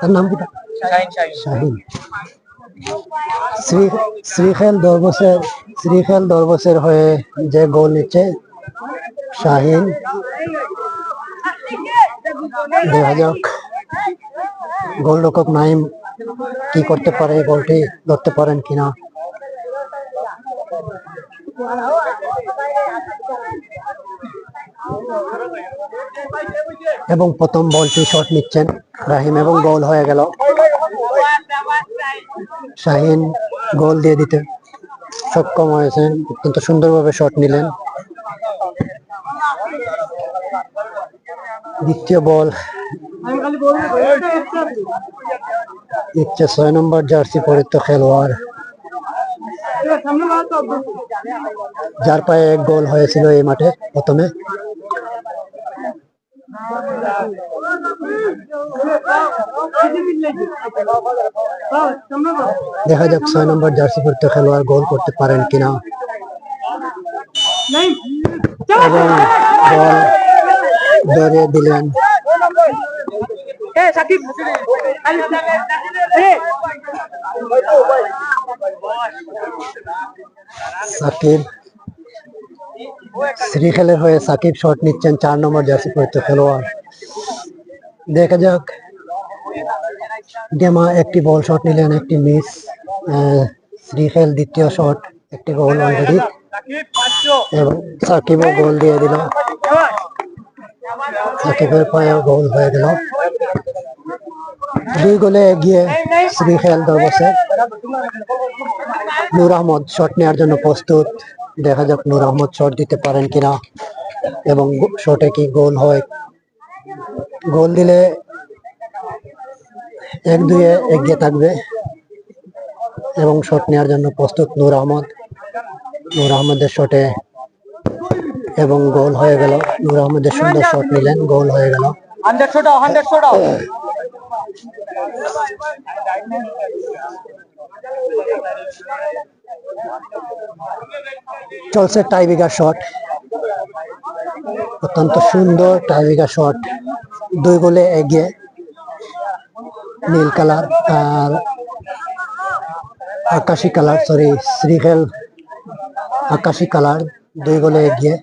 তার নাম কি? শাহিন শ্রী শ্রীখেল দরবসের শ্রীখেল দরবসের হয়ে যে গোল নিচ্ছে শাহিন। দেখা যাক গোলরক্ষক নাইম কি করতে পারে গোলটি ধরতে পারেন কিনা? এবং প্রথম বলটি শট নিচ্ছেন রাহিম এবং গোল হয়ে গেল। শাহিন গোল দিয়ে দিতে সক্ষম হয়েছেন, অত্যন্ত সুন্দরভাবে শট নিলেন। দ্বিতীয় বল। ইচ্ছে ছয় নম্বর জার্সি পরিত খেলোয়াড়। যার পায়ে এক গোল হয়েছিল এই মাঠে প্রথমে। দেখা যাক ছয় নম্বর জার্সি পরিত খেলোয়াড় গোল করতে পারেন কিনা। এবং ধরে দিলেন। সাকিব। শ্রীখেলের হয়ে সাকিব শট নিচ্ছেন চার নম্বর জার্সি পরিত খেলোয়াড়। দেখা যাক। গেমা একটি বল শট নিলেন একটি মিস শ্রীখেল দ্বিতীয় শট একটি গোল অলরেডি এবং সাকিবও গোল দিয়ে দিল। সাকিবের পায়ে গোল হয়ে গেল। দুই গোলে এগিয়ে শ্রীখেল দরবসে নূর আহমদ শট নেওয়ার জন্য প্রস্তুত। দেখা যাক নূর আহমদ শট দিতে পারেন কিনা। এবং শটে কি গোল হয়। গোল দিলে এক দুয়ে এগিয়ে থাকবে। এবং শট নেওয়ার জন্য প্রস্তুত নূর আহমদ। নূর আহমদের শটে এবং গোল হয়ে গেল। নূর আহমদের সুন্দর শট নিলেন, গোল হয়ে গেল। চলছে টাইবিগার শট অত্যন্ত সুন্দর টাইবিগার শট দুই গোলে এগিয়ে নীল কালার আর আকাশি কালার সরি শ্রীখেল আকাশি কালার। দুই গোলে এগিয়ে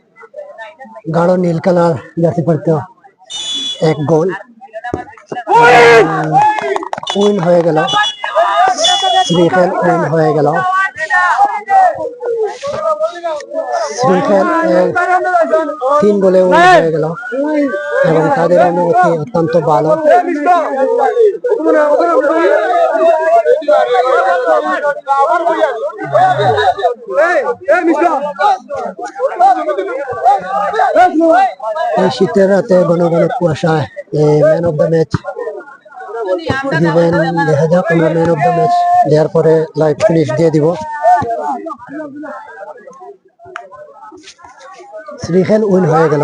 গাঢ় নীল কালার জার্সি পড়তে এক গোল উইন হয়ে গেল শ্রীখেল উইন হয়ে গেল শ্রীখেল এর তিন গোলে উইন হয়ে গেল এবং তাদের অনুভূতি অত্যন্ত ভালো এই শীতের রাতে ঘন ঘন কুয়াশায় ম্যান অফ দ্য ম্যাচ দিবেন দেখা যাক আমরা ম্যান অফ দ্য ম্যাচ দেওয়ার পরে লাইভ ফিনিশ দিয়ে দিব। শ্রীখেল উইন হয়ে গেল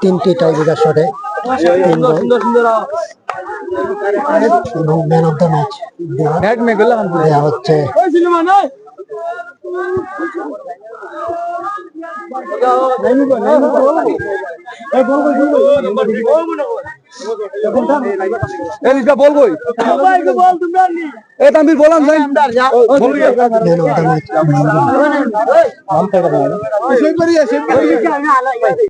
তিনটি টাইব্রেকার শটে তিন গোল এবং ম্যান অফ দ্য ম্যাচ দেওয়া হচ্ছে। বলবই এ তামির বলাম যাই